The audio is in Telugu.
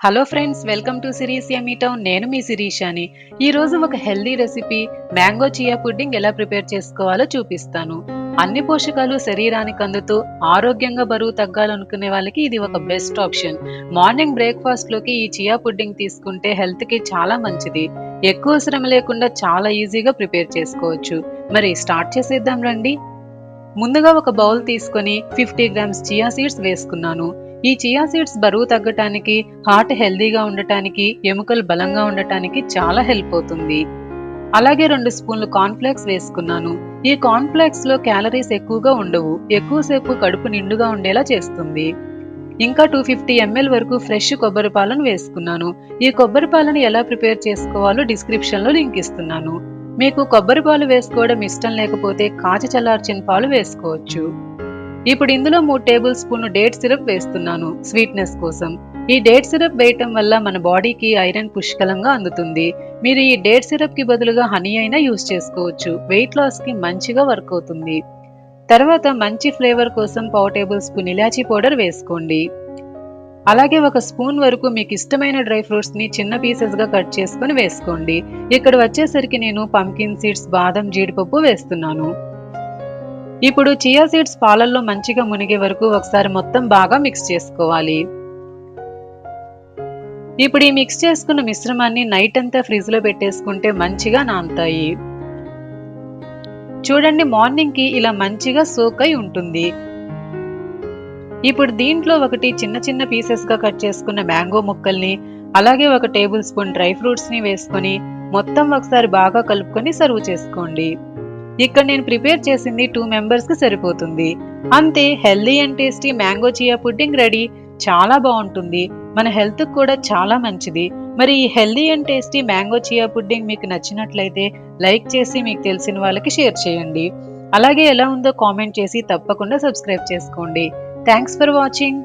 Hello friends welcome to Siris yummy town నేను మీ శిరీషాని. ఈ రోజు ఒక healthy recipe mango chia pudding ఎలా ప్రిపేర్ చేసుకోవాలో చూపిస్తాను. అన్ని పోషకాలు శరీరానికి అందుతూ ఆరోగ్యంగా బరువు తగ్గాలనుకునే వాళ్ళకి ఇది ఒక బెస్ట్ ఆప్షన్ మార్నింగ్ బ్రేక్ఫాస్ట్లోకి ఈ చియా పుడ్డింగ్ తీసుకుంటే హెల్త్కి చాలా మంచిది. ఎక్కువ శ్రమ లేకుండా చాలా ఈజీగా ప్రిపేర్ చేసుకోవచ్చు. మరి స్టార్ట్ చేసేద్దాం రండి. ముందుగా ఒక బౌల్ తీసుకొని ఫిఫ్టీ గ్రామ్స్ చియా సీడ్స్ వేసుకున్నాను. ఈ చియా సీడ్స్ బరువు తగ్గటానికి హార్ట్ హెల్దీగా ఉండటానికి ఎముకలు బలంగా ఉండటానికి చాలా హెల్ప్ అవుతుంది. అలాగే రెండు స్పూన్లు కాన్ఫ్లెక్స్ వేసుకున్నాను. ఈ కాన్ఫ్లెక్స్లో క్యాలరీస్ ఎక్కువగా ఉండవు. ఎక్కువసేపు కడుపు నిండుగా ఉండేలా చేస్తుంది. ఇంకా టూ ఫిఫ్టీ ఎంఎల్ వరకు ఫ్రెష్ కొబ్బరి పాలను వేసుకున్నాను. ఈ కొబ్బరి పాలను ఎలా ప్రిపేర్ చేసుకోవాలో డిస్క్రిప్షన్లో లింక్ ఇస్తున్నాను. మీకు కొబ్బరి పాలు వేసుకోవడం ఇష్టం లేకపోతే కాచి చల్లార్చిన పాలు వేసుకోవచ్చు. ఇప్పుడు ఇందులో మూడు టేబుల్ స్పూన్ డేట్ సిరప్ వేస్తున్నాను స్వీట్నెస్ కోసం. ఈ డేట్ సిరప్ వేయటం వల్ల మన బాడీకి ఐరన్ పుష్కలంగా అందుతుంది. మీరు ఈ డేట్ సిరప్కి బదులుగా హనీ అయినా యూస్ చేసుకోవచ్చు. వెయిట్ లాస్కి మంచిగా వర్క్ అవుతుంది. తర్వాత మంచి ఫ్లేవర్ కోసం పావు టేబుల్ స్పూన్ ఇలాచీ పౌడర్ వేసుకోండి. అలాగే ఒక స్పూన్ వరకు మీకు ఇష్టమైన డ్రై ఫ్రూట్స్ని చిన్న పీసెస్గా కట్ చేసుకొని వేసుకోండి. ఇక్కడ వచ్చేసరికి నేను పంకిన్ సీడ్స్ బాదం జీడిపప్పు వేస్తున్నాను. ఇప్పుడు చియా సీడ్స్ పాలల్లో మంచిగా మునిగే వరకు ఒకసారి మొత్తం బాగా మిక్స్ చేసుకోవాలి. ఇప్పుడు ఈ మిక్స్ చేసుకున్న మిశ్రమాన్ని నైట్ అంతా ఫ్రిడ్జ్లో పెట్టేసుకుంటే మంచిగా నానుతాయి. చూడండి మార్నింగ్కి ఇలా మంచిగా సోక్ అయి ఉంటుంది. ఇప్పుడు దీంట్లో ఒకటి చిన్న చిన్న పీసెస్గా కట్ చేసుకున్న మ్యాంగో ముక్కల్ని అలాగే ఒక టేబుల్ స్పూన్ డ్రై ఫ్రూట్స్ని వేసుకొని మొత్తం ఒకసారి బాగా కలుపుకొని సర్వ్ చేసుకోండి. ఇక్కడ నేను ప్రిపేర్ చేసింది టూ మెంబర్స్కి సరిపోతుంది. అంతే healthy and tasty mango chia pudding ready చాలా బాగుంటుంది. మన హెల్త్ కూడా చాలా మంచిది. మరి ఈ healthy and tasty mango chia pudding మీకు నచ్చినట్లయితే లైక్ చేసి మీకు తెలిసిన వాళ్ళకి షేర్ చేయండి. అలాగే ఎలా ఉందో కామెంట్ చేసి తప్పకుండా సబ్స్క్రైబ్ చేసుకోండి. Thanks for watching